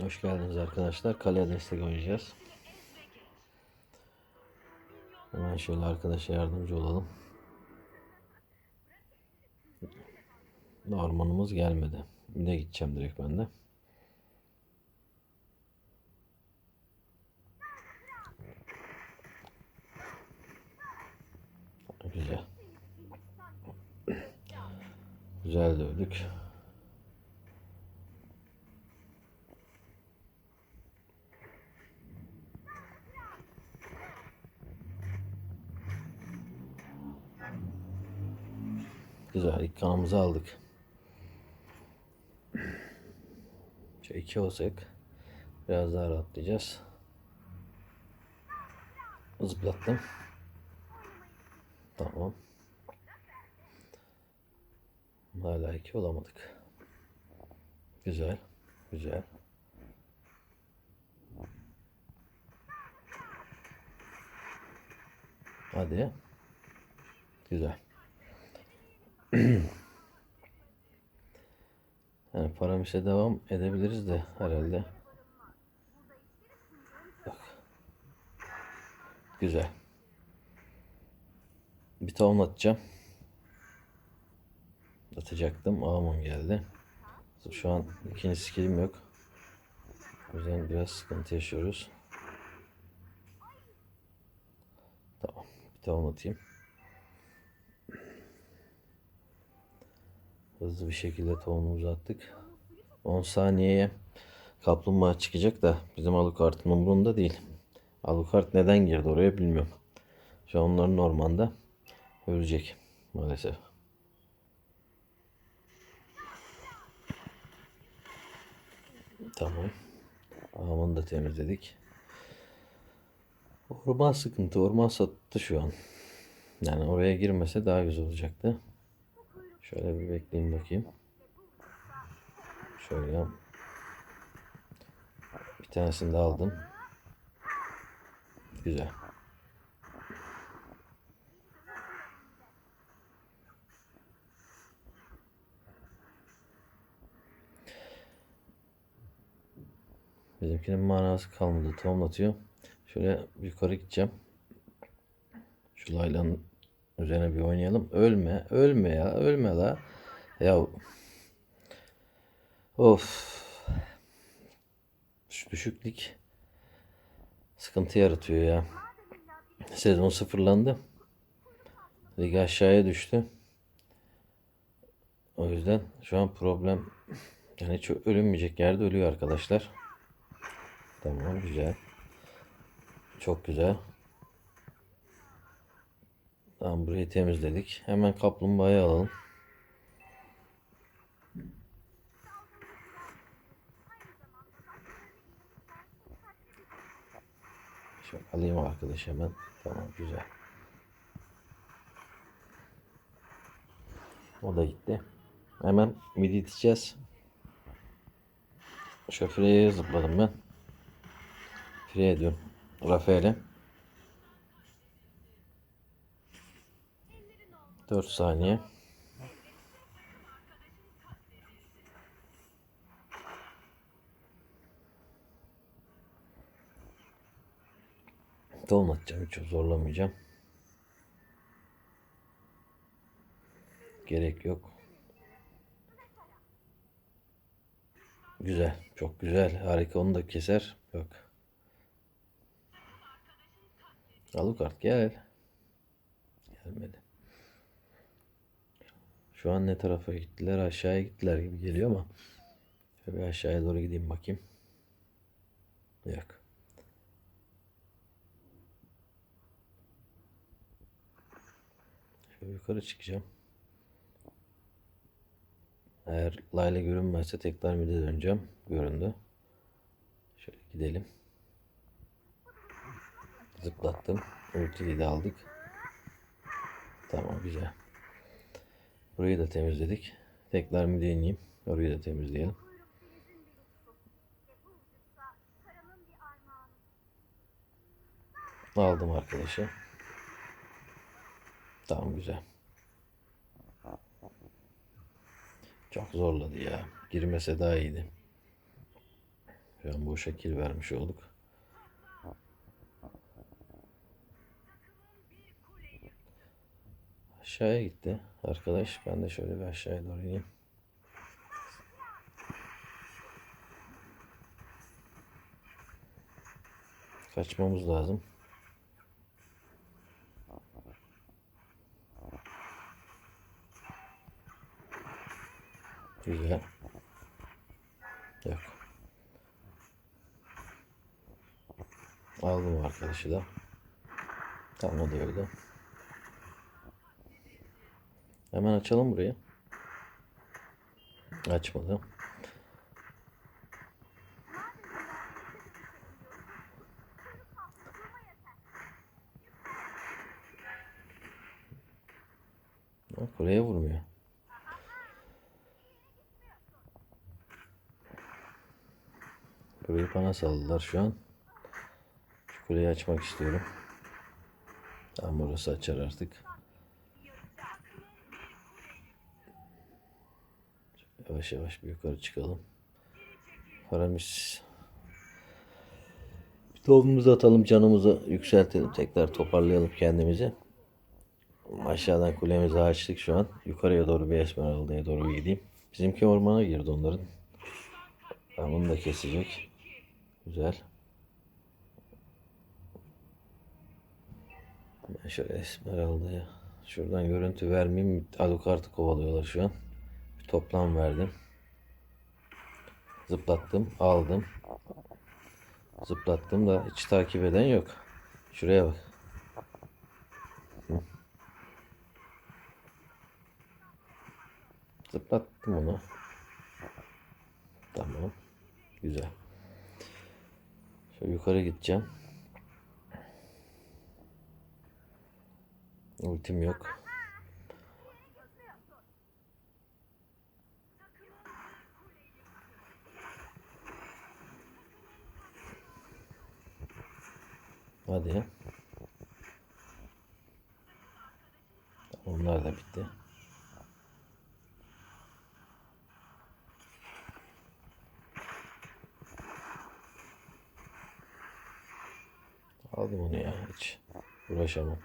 Hoş geldiniz arkadaşlar. Kaleye destek oynayacağız. Hemen şöyle arkadaşa yardımcı olalım. Ormanımız gelmedi. Bir de gideceğim direkt ben de. Güzel. Güzel dövdük. Güzel. ilk kanımızı aldık. Şu iki olsak biraz daha rahatlayacağız. Zıplattım. Tamam. Hala iki olamadık. Güzel. Güzel. Hadi. Güzel. Yani paramişe devam edebiliriz de herhalde. Bak. Güzel. Bir tavan atacağım. Atacaktım. Ağamam geldi. Şu an ikinci skillim yok. O yüzden biraz sıkıntı yaşıyoruz. Tamam. Bir tavan atayım. Hızlı bir şekilde tohumumuzu attık. 10 saniyeye kaplumbağa çıkacak da bizim Alucard'ın umurunda değil. Alucard neden girdi oraya bilmiyorum. Şu an onların ormanda ölecek maalesef. Tamam. Ağamını da temizledik. Orman sıkıntı. Orman sattı şu an. Yani oraya girmese daha güzel olacaktı. Şöyle bir bekleyeyim bakayım. Şöyle. Bir tanesini de aldım. Güzel. Bizimkinin manası kalmadı. Tohumlatıyor. Şöyle yukarı gideceğim. Şu laylanın üzerine bir oynayalım. Ölme. Ölme ya. Ölme la. Ya. Of. Şu düşüklük sıkıntı yaratıyor ya. Sezon sıfırlandı. Lig aşağıya düştü. O yüzden şu an problem yani hiç ölünmeyecek yerde ölüyor arkadaşlar. Tamam güzel. Çok güzel. Tamam burayı temizledik. Hemen kaplumbağayı alalım. Şöyle alayım arkadaş hemen. Tamam güzel. O da gitti. Hemen midi iteceğiz. Şoföreye zıpladım ben. Free ediyorum. Rafael'e. 4 saniye. Atacağım. Hiç zorlamayacağım. Gerek yok. Güzel. Çok güzel. Harika. Onu da keser. Yok. Alucard gel. Gelmedi. Şu an ne tarafa gittiler? Aşağıya gittiler gibi geliyor ama. Şöyle bir aşağıya doğru gideyim bakayım. Yok. Şöyle yukarı çıkacağım. Eğer Layla görünmezse tekrar mide döneceğim. Göründü. Şöyle gidelim. Zıplattım. Ultiyi de aldık. Tamam güzel. Burayı da temizledik. Tekrar mide ineyim. Orayı da temizleyelim. Aldım arkadaşı. Tamam güzel. Çok zorladı ya. Girmese daha iyiydi. Şu an boşa kill vermiş olduk. Aşağıya gitti arkadaş. Ben de şöyle bir aşağıya doğru ineyim. Kaçmamız lazım. Güzel. Yok. Aldım arkadaşı da. Tamam o da öyle. Hemen açalım burayı. Açmadı. Ha, Kuleye vurmuyor. Burayı bana saldılar şu an. Şu kuleyi açmak istiyorum. Tamam burası açar artık. Yavaş yavaş bir yukarı çıkalım. Paramis. Bir tohumumuzu atalım canımızı yükseltelim. Tekrar toparlayalım kendimizi. Aşağıdan kulemizi açtık şu an. Yukarıya doğru bir Esmeralda'ya doğru gideyim. Bizimki ormana girdi onların. Ben bunu da kesecek. Güzel. Ben şöyle Esmeralda'ya şuradan görüntü vermeyeyim. Alucard'ı kovalıyorlar şu an. Toplam verdim. Zıplattım, aldım. Zıplattım da hiç takip eden yok. Şuraya bak. Zıplattım onu. Tamam. Güzel. Şöyle yukarı gideceğim. Ultim yok. Hadi. Onlar da bitti. Aldım onu ya hiç uğraşamam.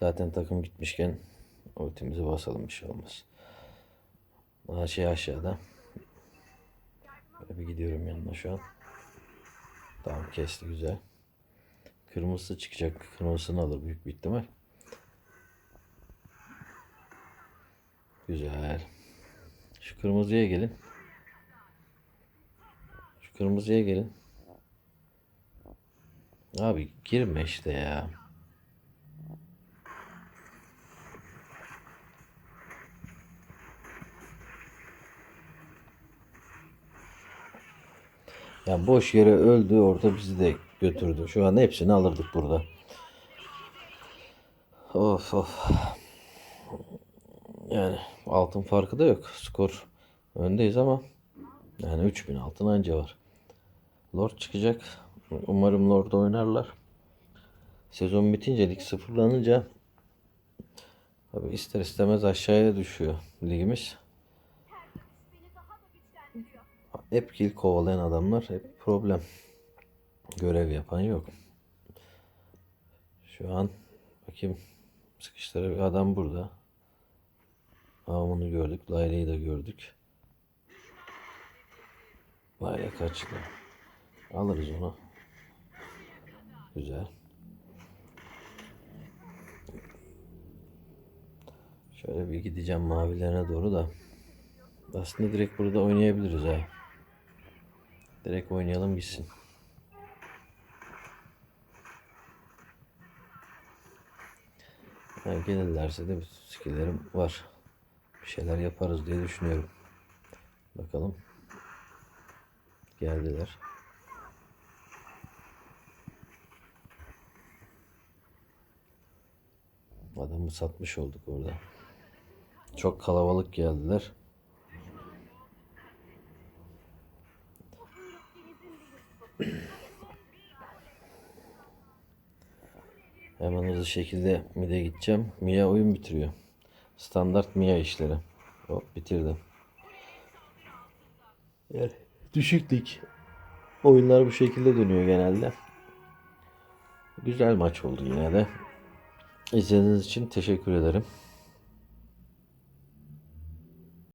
Zaten takım gitmişken ultimizi basalım bir şey olmaz. Daha şey aşağıda. Böyle bir gidiyorum yanına şu an. Tamam kesti güzel. Kırmızısı çıkacak. Kırmızısını alır büyük bir ihtimal. Güzel. Şu kırmızıya gelin. Şu kırmızıya gelin. Abi girme işte ya. Ya boş yere öldü orada bizi de götürdü. Şu an hepsini alırdık burada. Of of. Yani altın farkı da yok. Skor öndeyiz ama yani 3000 altın anca var. Lord çıkacak. Umarım Lord oynarlar. Sezon bitince lig sıfırlanınca tabi ister istemez aşağıya düşüyor ligimiz. Hep kill kovalayan adamlar hep problem. Görev yapan yok. Şu an bakayım sıkıştıra bir adam burada. Amını gördük. Layle'yi de gördük. Layle kaçtı. Alırız onu. Güzel. Şöyle bir gideceğim mavilerine doğru da. Aslında direkt burada oynayabiliriz ha. Direkt oynayalım gitsin. Ha, gelirlerse de bir skillerim var. Bir şeyler yaparız diye düşünüyorum. Bakalım. Geldiler. Adamı satmış olduk orada. Çok kalabalık geldiler. Hemen hızlı şekilde mid'e gideceğim. Mia oyun bitiriyor. Standart Mia işleri. Hop bitirdi. Yani düşüktük. Oyunlar bu şekilde dönüyor genelde. Güzel maç oldu yine de. İzlediğiniz için teşekkür ederim.